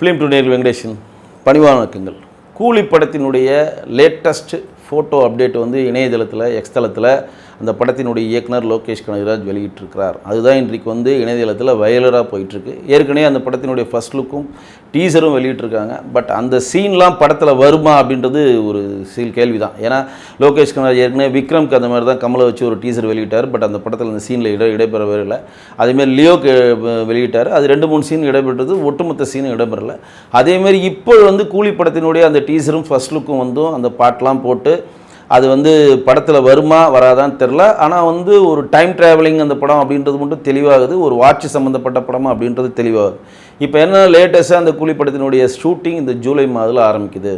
Film டுடேர் Venkatesan பணிவான வணக்கங்கள் கூலி படத்தினுடைய லேட்டஸ்ட் ஃபோட்டோ அப்டேட் வந்து இணையதளத்தில் எக்ஸ்தலத்தில் அந்த படத்தினுடைய இயக்குனர் லோகேஷ் கனகராஜ் வெளியிட்டிருக்கிறார். அதுதான் இன்றைக்கு வந்து இணையதளத்தில் வயலராக போயிட்டுருக்கு. ஏற்கனவே அந்த படத்தினுடைய ஃபர்ஸ்ட் லுக்கும் டீசரும் வெளியிட்டிருக்காங்க. பட் அந்த சீன்லாம் படத்தில் வருமா அப்படின்றது ஒரு சீல் கேள்வி தான் ஏன்னா லோகேஷ் கனகராஜ் ஏற்கனவே விக்ரம்க்கு அந்த மாதிரி தான் கமலை வச்சு ஒரு டீசர் வெளியிட்டார். பட் அந்த படத்தில் அந்த சீனில் இட இடம்பெறவே இல்லை. அதேமாதிரி லியோக்கு வெளியிட்டார். அது ரெண்டு மூணு சீன் இடம்பெற்றது. ஒட்டுமொத்த சீனும் இடம்பெறல. அதேமாரி இப்போ வந்து கூலி படத்தினுடைய அந்த டீசரும் ஃபர்ஸ்ட் லுக்கும் வந்தும் அந்த பாட்டெலாம் போட்டு அது வந்து படத்தில் வருமா வராதான்னு தெரில ஆனால் வந்து ஒரு டைம் ட்ராவலிங் அந்த படம் அப்படின்றது மட்டும் தெளிவாகுது. ஒரு வாட்ச் சம்மந்தப்பட்ட படம் அப்படின்றது தெளிவாகுது. இப்போ என்ன லேட்டஸ்ட்டாக அந்த கூலி படத்தினுடைய ஷூட்டிங் இந்த ஜூலை மாதத்தில் ஆரம்பிக்குது.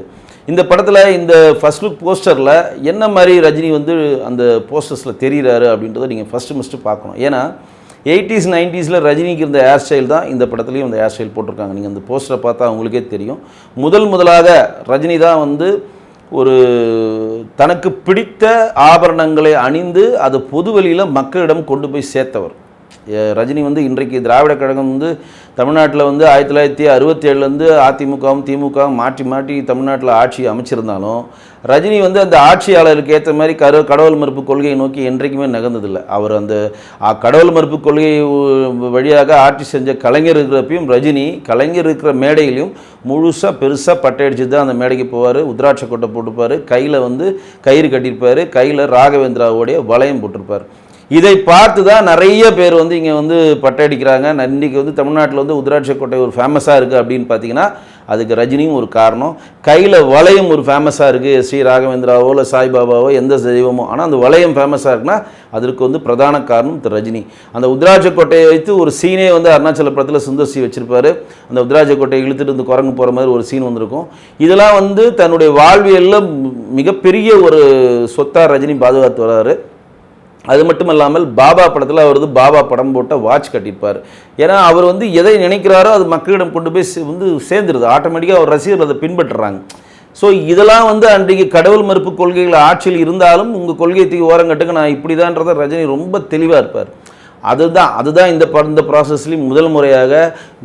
இந்த படத்தில் இந்த ஃபர்ஸ்ட் லுக் போஸ்டரில் என்ன மாதிரி ரஜினி வந்து அந்த போஸ்டர்ஸில் தெரிகிறாரு அப்படின்றத நீங்கள் ஃபஸ்ட்டு ஃபஸ்ட்டு பார்க்கணும். ஏன்னா எயிட்டிஸ் நைன்ட்டீஸில் ரஜினிக்கு இருந்த ஹேர் ஸ்டைல் தான் இந்த படத்துலையும் அந்த ஹேர் ஸ்டைல் போட்டிருக்காங்க. நீங்கள் அந்த போஸ்டரை பார்த்தா உங்களுக்கே தெரியும். முதல் முதலாக ரஜினி தான் வந்து ஒரு தனக்கு பிடித்த ஆபரணங்களை அணிந்து அது பொதுவெளியில் மக்களிடம் கொண்டு போய் சேர்த்தவர். ரஜினி வந்து இன்றைக்கு திராவிட கழகம் வந்து தமிழ்நாட்டில் வந்து ஆயிரத்தி தொள்ளாயிரத்தி அறுபத்தி ஏழுலேருந்து அதிமுகவும் திமுகவும் மாற்றி மாற்றி தமிழ்நாட்டில் ஆட்சி அமைச்சிருந்தாலும் ரஜினி வந்து அந்த ஆட்சியாளருக்கு ஏற்ற மாதிரி கரு கடவுள் மறுப்பு கொள்கையை நோக்கி என்றைக்குமே நகர்ந்ததில்லை. அவர் அந்த கடவுள் மறுப்பு கொள்கை வழியாக ஆட்சி செஞ்ச கலைஞர் இருக்கிறப்பையும் ரஜினி கலைஞர் இருக்கிற மேடையிலையும் முழுசாக பெருசாக பட்டையடிச்சு தான் அந்த மேடைக்கு போவார். உத்ராட்ச கொட்டை போட்டுப்பார். கையில் வந்து கயிறு கட்டியிருப்பார். கையில் ராகவேந்திராவுடைய வளையம் போட்டிருப்பார். இதை பார்த்து தான் நிறைய பேர் வந்து இங்கே வந்து பட்டை அடிக்கிறாங்க வந்து தமிழ்நாட்டில் வந்து உத்ராட்ச கோட்டை ஒரு ஃபேமஸாக இருக்குது அப்படின்னு பார்த்தீங்கன்னா அதுக்கு ரஜினியும் ஒரு காரணம். கையில் வளையம் ஒரு ஃபேமஸாக இருக்குது ஸ்ரீ ராகவேந்திராவோ இல்லை சாய்பாபாவோ எந்த தெய்வமோ. ஆனால் அந்த வளையம் ஃபேமஸாக இருக்குன்னா அதற்கு வந்து பிரதான காரணம் திரு ரஜினி. அந்த உத்ராட்ச கோட்டையை வைத்து ஒரு சீனே வந்து அருணாச்சல படத்தில் சுந்தர்சி வச்சுருப்பார். அந்த உத்ராட்ச கோட்டையை இழுத்துட்டு வந்து குரங்கு போகிற மாதிரி ஒரு சீன் வந்திருக்கும். இதெல்லாம் வந்து தன்னுடைய வாழ்வியலில் மிகப்பெரிய ஒரு சொத்தார் ரஜினி பாதுகாத்து வர்றாரு அது மட்டும் இல்லாமல் பாபா படத்தில் அவர் வந்து பாபா படம் போட்ட வாட்ச் கட்டியிருப்பார் ஏன்னா அவர் வந்து எதை நினைக்கிறாரோ அது மக்களிடம் கொண்டு போய் சே- வந்து சேர்ந்துருது. ஆட்டோமேட்டிக்காக அவர் ரசிகர்கள் அதை பின்பற்றுறாங்க. ஸோ இதெல்லாம் வந்து அன்றைக்கு கடவுள் மறுப்பு கொள்கைகள் ஆட்சியில் இருந்தாலும் உங்கள் கொள்கையை தூக்கி ஓரங்கட்டுக்கு நான் இப்படிதான்றதை ரஜினி ரொம்ப தெளிவாக இருப்பார். அதுதான் அதுதான் இந்த பட இந்த ப்ராசஸ்லேயும் முதல் முறையாக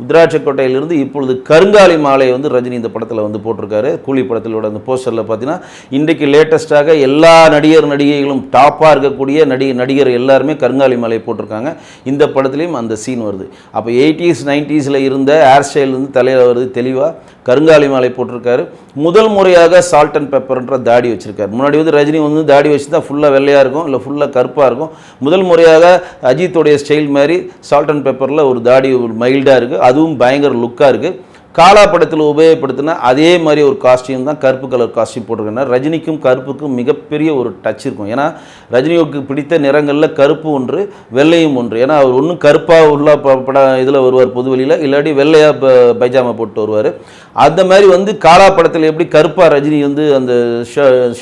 உத்ராட்சக்கோட்டையிலிருந்து இப்பொழுது கருங்காலி மாலை வந்து ரஜினி இந்த படத்தில் வந்து போட்டிருக்காரு. கூலி படத்திலோட அந்த போஸ்டரில் பார்த்தீங்கன்னா இன்றைக்கு லேட்டஸ்ட்டாக எல்லா நடிகர் நடிகைகளும் டாப்பாக இருக்கக்கூடிய நடி நடிகர் எல்லாருமே கருங்காலி மாலை போட்டிருக்காங்க. இந்த படத்துலேயும் அந்த சீன் வருது. அப்போ எயிட்டிஸ் நைன்ட்டீஸில் இருந்த ஹேர் ஸ்டைல் வந்து தலையில் வருது தெளிவாக கருங்காலி மாலை போட்டிருக்காரு. முதல் முறையாக சால்ட் அண்ட் பெப்பர்ன்ற தாடி வச்சுருக்காரு. முன்னாடி வந்து ரஜினி வந்து தாடி வச்சு தான் ஃபுல்லாக வெள்ளையாக இருக்கும் இல்லை ஃபுல்லாக கருப்பாக இருக்கும். முதல் முறையாக அஜித்துடைய ஸ்டைல் மாதிரி சால்ட் அண்ட் பெப்பரில் ஒரு தாடி ஒரு மைல்டாக இருக்குது அதுவும் பயங்கர லுக்காக இருக்குது காலா படத்தில் உபயோகப்படுத்தினா அதே மாதிரி ஒரு காஸ்டியூம் தான் கருப்பு கலர் காஸ்டியூம் போட்டிருக்கேன் ரஜினிக்கும் கருப்புக்கும் மிகப்பெரிய ஒரு டச் இருக்கும். ஏன்னா ரஜினிக்கு பிடித்த நிறங்களில் கருப்பு ஒன்று வெள்ளையும் ஒன்று. ஏன்னா அவர் ஒன்றும் கருப்பாக உள்ள ப- இதில் வருவார் பொதுவெளியில் இல்லாட்டி வெள்ளையாக பைஜாமா போட்டு வருவார். அந்த மாதிரி வந்து காலா படத்தில் எப்படி கருப்பாக ரஜினி வந்து அந்த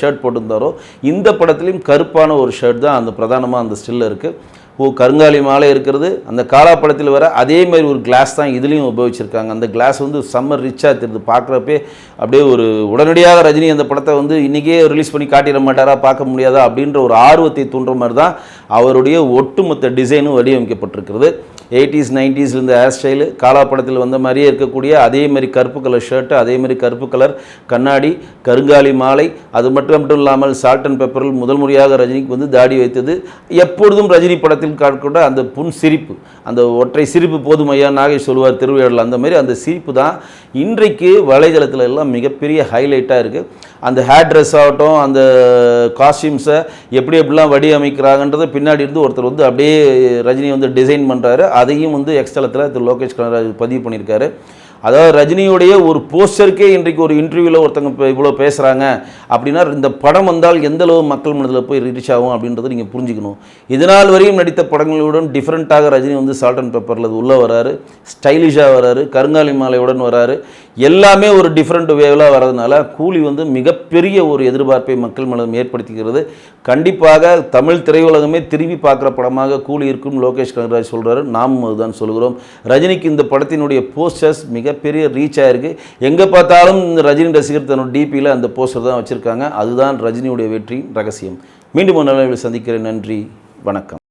ஷர்ட் போட்டிருந்தாரோ இந்த படத்துலையும் கருப்பான ஒரு ஷர்ட் தான் அந்த பிரதானமாக அந்த ஸ்டில்ல இருக்குது பூ கருங்காலி மாலை இருக்கிறது. அந்த காலாப்பழத்தில் வர அதே மாதிரி ஒரு கிளாஸ் தான் இதுலேயும் உபயோகிச்சிருக்காங்க. அந்த கிளாஸ் வந்து செம்ம ரிச்சாக தெரியுது பார்க்குறப்பே அப்படியே ஒரு உடனடியாக ரஜினி அந்த படத்தை வந்து இன்றைக்கே ரிலீஸ் பண்ணி காட்டிட மாட்டாரா? பார்க்க முடியாதா? அப்படின்ற ஒரு ஆர்வத்தை தூண்டுற மாதிரி தான் அவருடைய ஒட்டுமொத்த டிசைனும் வடிவமைக்கப்பட்டிருக்கிறது. எயிட்டிஸ் நைன்ட்டீஸில் ஹேர் ஸ்டைலு காலா படத்தில் வந்த மாதிரியே இருக்கக்கூடிய அதே மாதிரி கருப்பு கலர் ஷர்ட்டு அதே மாதிரி கருப்பு கலர் கண்ணாடி கருங்காலி மாலை. அது மட்டும் மட்டும் இல்லாமல் சால்ட் அண்ட் பெப்பரில் முதல் முறையாக ரஜினிக்கு வந்து தாடி வைத்தது. எப்பொழுதும் ரஜினி படத்தில் காட்கொண்ட அந்த புன் சிரிப்பு அந்த ஒற்றை சிரிப்பு போதும் ஐயா நாகேஷ் சொல்லுவார் திருவிழாவில் அந்த மாதிரி அந்த சிரிப்பு தான் இன்றைக்கு வலைதளத்தில் எல்லாம் மிகப்பெரிய ஹைலைட்டாக இருக்குது அந்த ஹேர் ட்ரெஸ் ஆகட்டும் அந்த காஸ்டியூம்ஸை எப்படி எப்படிலாம் வடிவமைக்கிறாங்கன்றதை பின்னாடி இருந்து ஒருத்தர் வந்து அப்படியே ரஜினி வந்து டிசைன் பண்ணுறாரு அதையும் வந்து எக்ஸ்தலத்தில் திரு லோகேஷ் கனகராஜ் பதிவு பண்ணியிருக்காரு. அதாவது ரஜினியுடைய ஒரு போஸ்டருக்கே இன்றைக்கு ஒரு இன்டர்வியூவில் ஒருத்தங்க இப்போ இவ்வளோ பேசுகிறாங்க அப்படின்னா இந்த படம் வந்தால் எந்த அளவு மக்கள் மனதில் போய் ரீச் ஆகும் அப்படின்றத நீங்கள் புரிஞ்சுக்கணும். இதனால் வரையும் நடித்த படங்களுடன் டிஃப்ரெண்ட்டாக ரஜினி வந்து சால்ட் அண்ட் பேப்பரில் உள்ளே வராரு. ஸ்டைலிஷாக வராரு. கருங்காலி மாலையுடன் வராரு. எல்லாமே ஒரு டிஃப்ரெண்ட் வேவில் வரதுனால கூலி வந்து மிகப்பெரிய ஒரு எதிர்பார்ப்பை மக்கள் மனதில் ஏற்படுத்திக்கிறது. கண்டிப்பாக தமிழ் திரையுலகமே திரும்பி பார்க்குற படமாக கூலி இருக்கும் லோகேஷ் கனகராஜ் சொல்கிறாரு நாமும் அதுதான் சொல்கிறோம் ரஜினிக்கு இந்த படத்தினுடைய போஸ்டர்ஸ் மிக மிகப்பெரிய ரீச் ஆயிருக்கு. எங்கே பார்த்தாலும் ரஜினி ரசிகர் தன்னோட டிபியில் அந்த போஸ்டர் தான் வச்சுருக்காங்க. அதுதான் ரஜினியுடைய வெற்றி ரகசியம். மீண்டும் ஒரு நல்ல சந்திக்கிறேன். நன்றி. வணக்கம்.